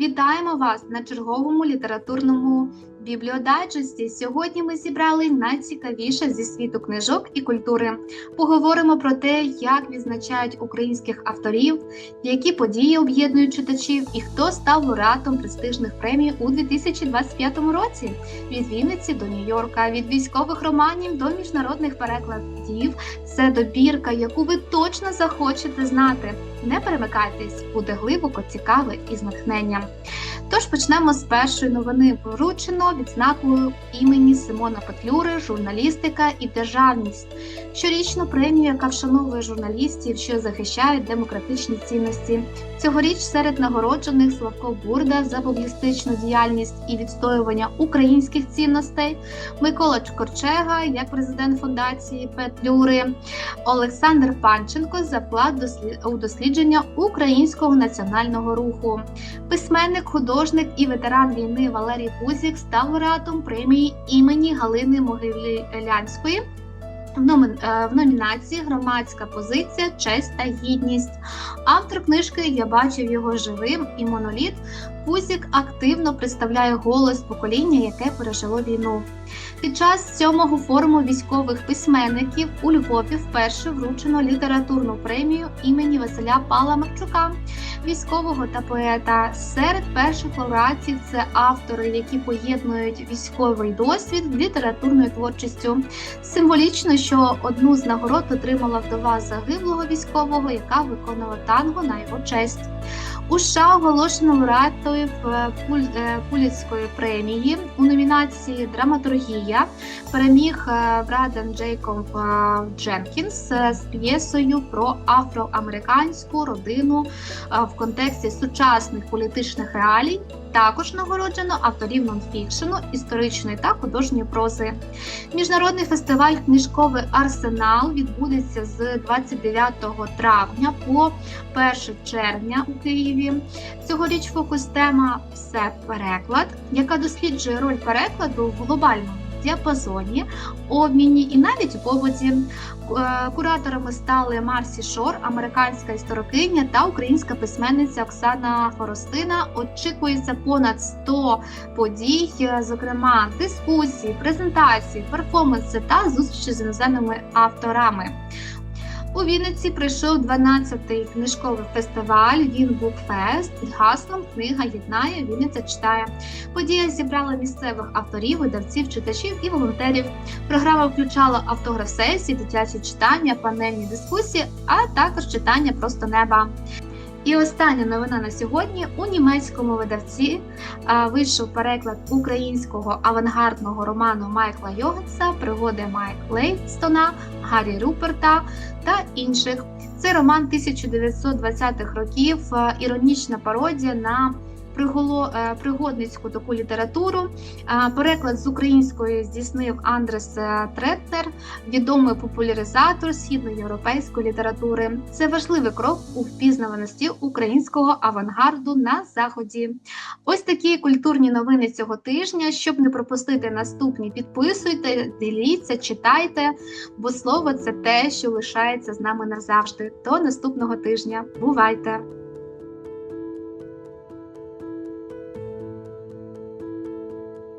Вітаємо вас на черговому літературному бібліодайджесті. Сьогодні ми зібрали найцікавіше зі світу книжок і культури. Поговоримо про те, як відзначають українських авторів, які події об'єднують читачів і хто став лауреатом престижних премій у 2025 році. Від Вінниці до Нью-Йорка, від військових романів до міжнародних перекладів. Це добірка, яку ви точно захочете знати. Не перемикайтесь, буде глибоко, цікаве і з натхненням. Тож почнемо з першої новини. Вручено відзнакою імені Симона Петлюри, журналістика і державність. Щорічну премію, яка вшановує журналістів, що захищають демократичні цінності. Цьогоріч серед нагороджених Славко Бурда за публістичну діяльність і відстоювання українських цінностей, Микола Корчега як президент фундації Петлюри, Олександр Панченко за вклад у дослідження українського національного руху. Письменник, художник і ветеран війни Валерій Кузік став лауреатом премії імені Галини Могилянської. В номінації Громадська позиція, честь та гідність. Автор книжки Я бачив його живим і моноліт. Пузік активно представляє голос покоління, яке пережило війну. Під час сьомого форуму військових письменників у Львові вперше вручено літературну премію імені Василя Паламарчука, військового та поета. Серед перших лауреатів це автори, які поєднують військовий досвід з літературною творчістю. Символічно, що одну з нагород отримала вдова загиблого військового, яка виконала танго на його честь. У США оголошено лауреатів Пуліцької премії у номінації Драматургія переміг Браден Джейкоб Дженкінс з п'єсою про афроамериканську родину в контексті сучасних політичних реалій. Також нагороджено авторів нонфікшену, історичної та художньої прози. Міжнародний фестиваль Книжковий арсенал відбудеться з 29 травня по 1 червня у Києві. Цьогоріч фокус тема все переклад, яка досліджує роль перекладу в глобальному діапазоні, обміні і навіть у побуті. Кураторами стали Марсі Шор, американська історикиня та українська письменниця Оксана Форостина. Очікується понад 100 подій, зокрема дискусії, презентації, перформанси та зустрічі з іноземними авторами. У Вінниці прийшов 12-й книжковий фестиваль Вінбукфест під гаслом Книга єднає, Вінниця читає. Подія зібрала місцевих авторів, видавців, читачів і волонтерів. Програма включала автограф-сесії, дитячі читання, панельні дискусії, а також читання просто неба. І остання новина на сьогодні у німецькому видавці вийшов переклад українського авангардного роману Майкла Йогенса Пригоди Майк Лейстона, Гаррі Руперта та інших. Це роман 1920-х років, іронічна пародія на пригодницьку таку літературу. Переклад з української здійснив Андрес Третнер, відомий популяризатор східноєвропейської літератури. Це важливий крок у впізнаваності українського авангарду на заході. Ось такі культурні новини цього тижня. Щоб не пропустити наступні, підписуйте, діліться, читайте, бо слово це те, що лишається з нами назавжди. До наступного тижня. Бувайте!